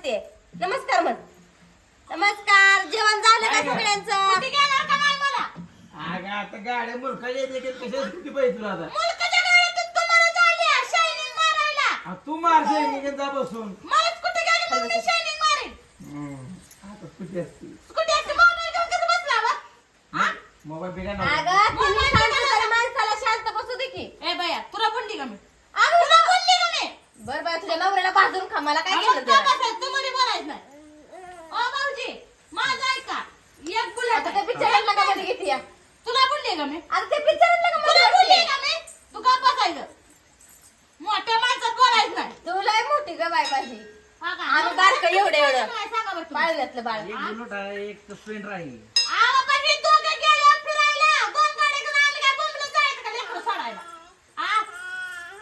म्हणते नमस्कार म्हण. नमस्कार. जेवण झालं का सगळ्यांचं? अगं आता गाड्या मुलका येते की कशा किती पाहिजे तुला आता? मुलकाच्या गाडीतून तुम्हाला जायला शायनिंग मारायला. आ, तू मारशे निघत जा बसून. मलाच कुठे गेली मग मी शायनिंग मारेन? हम्म. आता कुठे असते? कुठे असते? मोबाईल घेऊन कसं बसला वा? हा? मोबाईल बिघा अगं तुम्ही शांत तरी माणसाला शांत बसू दे की. ए बाया तुला बोलली का मी. अगं तुला बोलली का मी. बर बर तुझ्या नवऱ्याला भाजून खा. मला काय केलं त्याला? बसायचं? तू मध्ये बोलायचं नाही ओ भाऊजी माझं ऐका एक बुलेट आता त्या आहे. पिक्चरातला का मध्ये घेते तुला बोलली का मी आता त्या पिक्चरातला का तुला मध्ये बोलली? का मी तू का बसायचं मोठ्या माणसात बोलायचं नाही तू लय मोठी ग बाय माझी हा? आम्ही बारकं एवढं एवढं. काय सांगा बरं तुम्ही? बाळल्यातलं बाळ एक बुलेट आहे एक स्प्लेंडर आहे आवा पण हे दोघं गेले फिरायला. दोन गाड्या घेऊन आम्ही काय बोंबलत जायचं का लेकरं सोडायला? आ?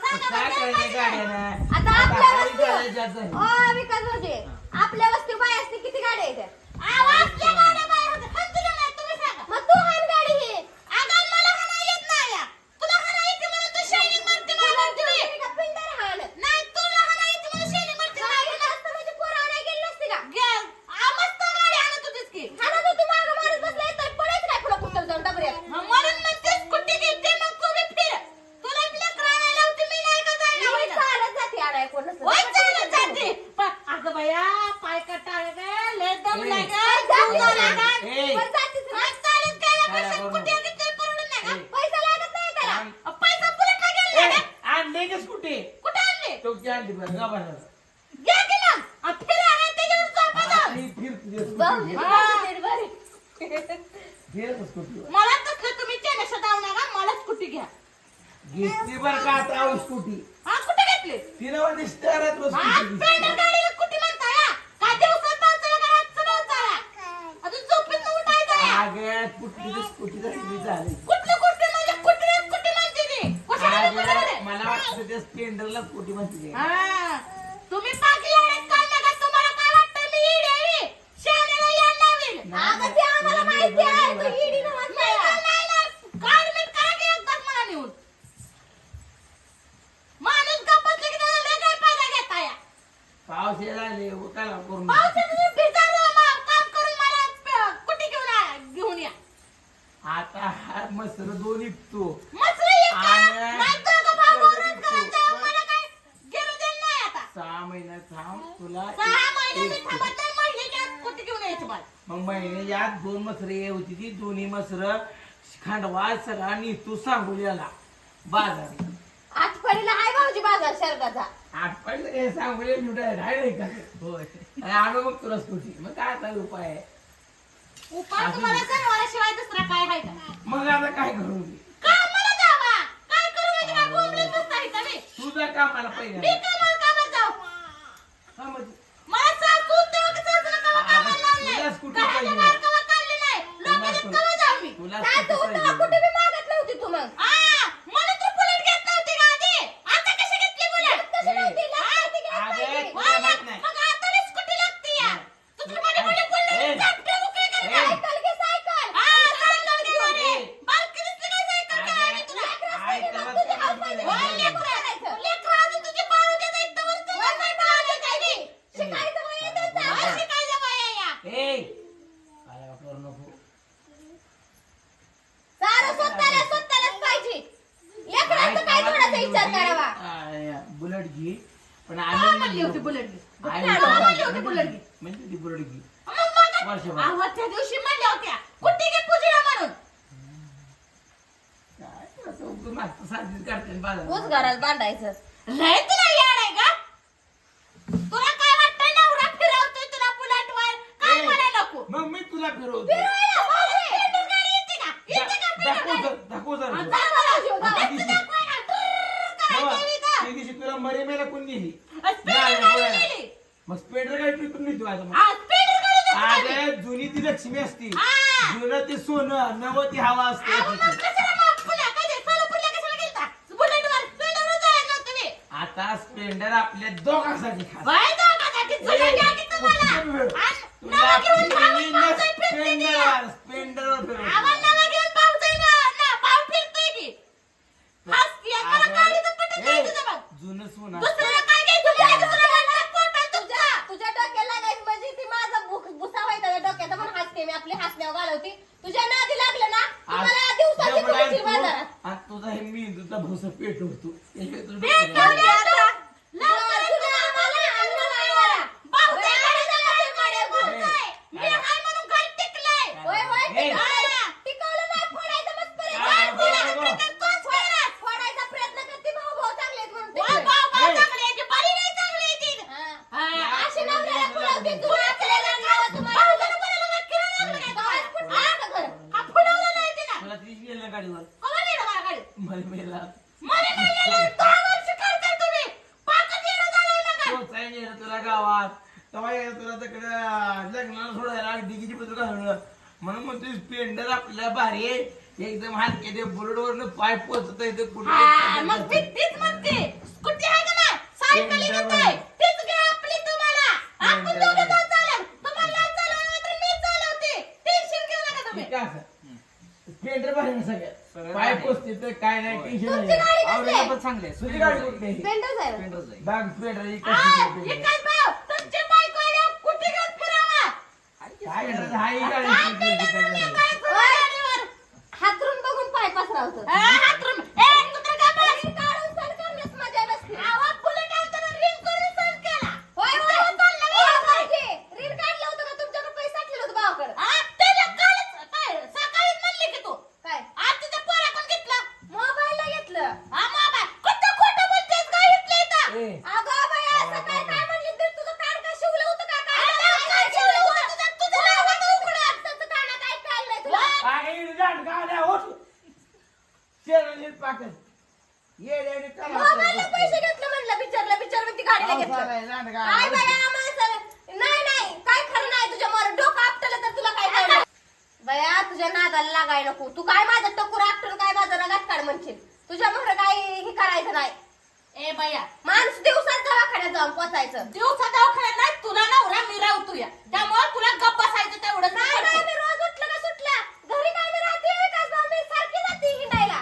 सांगा काय बरं, करायचं काय गाड्यानं आता आपल्या हाय वस्तीवर- गाड्या जास्त झाली. ओ विकास भाऊजी आपल्या वस्ती बाय असते किती गाड्या आहेत आवा, असल्या गाड्या बाहेर होत्या. हंतुल्या नाही, तुम्ही सांगा. मग तू हाण गाडी ही अगं, मला हाणा येत नाही या. तुला हाणा येते म्हणून तू शायनिंग मारते मला म्हणते होय. का पिंडर हाण नाही, तुला हाणा येते म्हणून शायनिंग मारते मला नाही म्हणते. असतं म्हणजे पोरं आणायला गेली नसती का गे- आ, मस्त गाडी आणत होतीस की. हाणत होती मागं मारत बसलाय तर पडायचं काय पुढं कुठं जाऊन डबऱ्यात मग म्हणून म्हणते स्कूटी घेते, मग तू बी फिर. तुला बी लेकरं आणायला होती, मी नाही का जायला मी होईना. चालत जाते आणाय कोण नसतं. वय चालत जाते. पण अगं बया, पाय कटाळ गं, लय दमलाय गं, पण जीव जाते झाला ना. गं. ए, पण जातीच ना. आज चालत गेल्या काय पेक्षा बोलू स्कूटी नको. घेतली परवडत नाही का? ए. पैसा लागत नाही त्याला आण- अ, पैसा बुलेटला गेला ए, का? आणले का? स्कूटी. कुठं आणली? आणली बरं. मला तसलं तुम्ही चेनेशा जाऊ नका मला स्कूटी घ्या. घेतली बरं का आता आहो स्कूटी. हा कुठे घेतली? तिला दिसते. स्प्लेंडर गाडीला स्कूटी म्हणता या काय दिवसात पावसाळा का रातचं पावसाळा अजून झोपेत उठायचं या अगं कुठली स्कूटी झाली झाली. कुठलं कुठली म्हणजे कुठली स्कूटी म्हणते ती? कशाला अगं, कुठं मला वाटतं त्या स्प्लेंडरला स्कूटी म्हणते ते. हा. तुम्ही एवढ्यात काढ नका तुम्हाला काय वाटतं मी इडी आहे शाळेला यायला लावेल अगं, ते आम्हाला माहिती आहे, तू इडी नव्हती. मी काय नाही ना, काढ मी करा की एकदाच मला नेऊन माणूस गप्पा की त्याला लय काय फायदा घेता या पाऊस यायला आले उकाला करून पावसात तुम्ही भिजायला मग काम करून मला प- कुठे घेऊन आ- घेऊन या आता हा मसर दोन इकतो. मसरं एक करा. आणि- नाही दोघं भाऊ भाऊच करायचं. मला काय घेणं देणं नाही आता. सहा महिन्यात थांब तुला सहा महिने मी एक- थांबत नाही, महिन्याच्या आत कुठे घेऊन यायचं मला. मग महिन्यात दोन मसरे होती ती दोन्ही मसर खांडवा सगळा तू सांगू याला. बाजार. आठवडीला आहे भाऊजी बाजार शर्गाचा. आठ पडलं काय सांगू लुटाय राहिले का? होय. आणि आणू मग तुला स्कूटी मग काय आता उपाय आहे? उपाय असं तुम्हाला. जनावराशिवाय दुसरा काय आहे का? मग आता काय करू मी कामाला जावा. काय करू म्हणजे काय बोंबलत बसता इथं मी? तुझा कामाला मी पहिला कामाला कामाला जाऊ. हा, मग मला सासू तेव्हा का सासूला कवा आता कामाला लावलंय? तुला स्कूटी घराच्या पाहिजे. बाहेर कवा काढली नाही. लोकांना स्कूटी- कवा जाऊ मी? तुला काय स्कूटी तू तेव्हा पाहिजे. कुठे बी मागत नव्हती तू मग आ, म्हणून तर बुलेट घेत नव्हती का आधी? आता कशी घेतली बुलेट? कशी ए, नव्हती लागती की अगं, नाही वा, तुला मग माहीत नाही. मग आता मी स्कूटी लागते या. तू तर मध्ये मध्ये ए, बोलली, ए, चापटं उकळी करत ए, आहे. सायकल घे सायकल आ, सायकल घे म्हणे. ए. बारकी दिसली काय सायकल अगं, काय आली तुला? आई त्याला तुझी त्याला हात पाहिजे. वा, त्याला- लेकरं. लेकरं अजून तुझी पाळू देत आहेत, तोवर तुला सायकल आली काय नाही? शिकायचं वय आहे त्यांचं. वा, शिकायचं वय आहे या. ए काय करू नको सारं स्वतःला स्वतःलाच पाहिजे लेकरांचं काय थोडासा विचार करावा बुलेट घे पण आम्ही म्हणली होती होती घे? म्हणजे वर्षभर. अहो, त्या दिवशी म्हणल्या होत्या कुठे घे पूजेला म्हणून काय असं बाजार. ऊस घरात बांधायचं लय तुला आहे का तुला काय वाटतंय नवरा फिरवतोय तुला बुलेटवर काय ए, म्हणायला नको मग मी तुला फिरवतो फिरवायला भाऊ, स्प्लेंडर गाडी येते का? येते का दा- दाखव स्प्लेंडर जर दाखव जर गाडी? हा, दाखवा, दाखवा. त्या दाखवा, दिवशी- दाखवा ना. ट्ररर बाबा, करायची इथं. त्या दिवशी तुला मरेमेला कोण नेली स्प्लेंडर नाही, गाडी नाही, नेली. मग स्पेंडर काय पिकून नेतो आता गाडी. अरे जुनी ती लक्ष्मी असती हा. जुनं ते सोनं नव ती हवा असते अहो, मग कशाला मग पुण्या- काय ते, सोलापूरला कशाला गेलता? बुलेटवर, स्प्लेंडरवर जायचं नव्हतं मी. आता स्प्लेंडर आपल्या दोघांसाठी खास तुम्हाला. असते मी आपली हसण्यावर घालवते तुझ्या नादी लागलं ना तुम्हाला आज तुझा हे मी तुझा भोसा पेट होतो हे तुझं- गाडीवर कवा नेलं मला गाडीत? मला मेला मला नाही नेलं. दहा वर्ष करताय तुम्ही. पाकच येणं झालंय ना काय? पोचायला गेलं तुला गावात तेव्हा तुला तिकडं लग्नाला सोडायला डिगीची पत्र घालणं म्हणून मग तू स्पेंडर आपल्या भारी आहे एकदम हलके ते बुलेट वरनं पाय पोचत आहे ते हा, मग कुठे ती- तीच म्हणते. स्कूटी आहे का ना? सायकल येत आहे. तीच घ्या आपली तुम्हाला. आपण दोघं जाऊ चालेल. तुम्हाला नाही चालवायला तर मी चालवते. टेन्शन घेऊ नका तुम्ही. भारी ना सगळ्यात पाय. पोचते तर काय नाही टेन्शन तुमची नाही गाडी कसली आवडीला आहे? पण चांगले आहे. तुझी गाडी कुठली? स्प्लेंडर आहे? स्प्लेंडरच आहे. बॅग हा, कशी विकास भाऊ, तुमची बायको आल्यावर कुठे घेऊन फिरावा? काय करायचं हा ही गाडी काय स्पेंडर केलं विकायला म्हणजे नाही. काय होय. गाडीवर? हातरून बघून पाय पसरावतं. हा, हातरून. ए, कुत्रा का बस? ring काढून सण करण्यात मजा नसते. आवा, बुलेट आणताना ring करून सहन केला. होय, होय. तेव्हा चाललं ओ, नाही. भाऊजी, ring काढलं होतं का तुमच्याकडे पैसे साठलेलं होतं भावाकडं? हा, त्याला कालच- काय, सकाळीच म्हणले की तू. काय? आज तुझ्या पोराकडून घेतलं. मोबाईलला घेतलं. हा, मोबाईल. कुठं खोटं बोलतेस का इथल्या इथं? ए, अगं बाई, असं काय काय म्हणली तर तुझं कान काय शिवलं होतं का काय? अरे, काय शिवलं होतं? तुझं- तुझं नाव होतं उघडं. त्याचं कानात ऐकायला नाही तुला. काय गाड गाड्या होत शेरणी पाकत येड्याने करा मोबाईलला पैसे घेतलं म्हणलं बिचारला बिचार ती गाडीला घेतलं काय बाई आम्हाला नाही नाही काय खरं नाही तुझ्या मर डोकं आपटलं तर तुला काय कळणार बया तुझ्या नादाला लागाय नको तू काय माझं टकूर आपटून काय माझं रगात काढ म्हणशील तुझ्या मोहर काय हे करायचं नाही. ए बाया. माणूस दिवसात दवाखान्यात जाऊन पोचायचं. दिवसा दवाखान्यात नाही तुला नवरा मी राहतो या. त्यामुळे तुला गप्प बसायचं तेवढं नाही नाही मी रोज उठलं का सुटला घरी काय मी राहते का जाऊ मी सारखी जाते हिंडायला.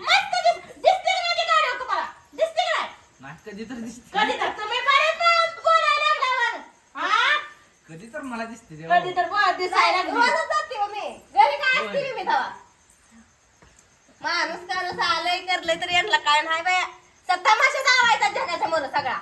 मस्त दिस- दिसते का नाही ती गाडी तुम्हाला? दिसते का नाही? नाही, कधी तर दिसते. कधी तर. तुम्ही बरेच वेळा बोलायला लागल्यावर हा? कधी तर मला दिसते तेव्हा. कधी तर बा- दिसायला लागली. रोजच जाते हो मी. घरी काय असते मी तेव्हा? माणूस करत आलंय करलंय तर यांना काय नाही बाया. तमाशा जावायचा जगाच्या मोर सगळा.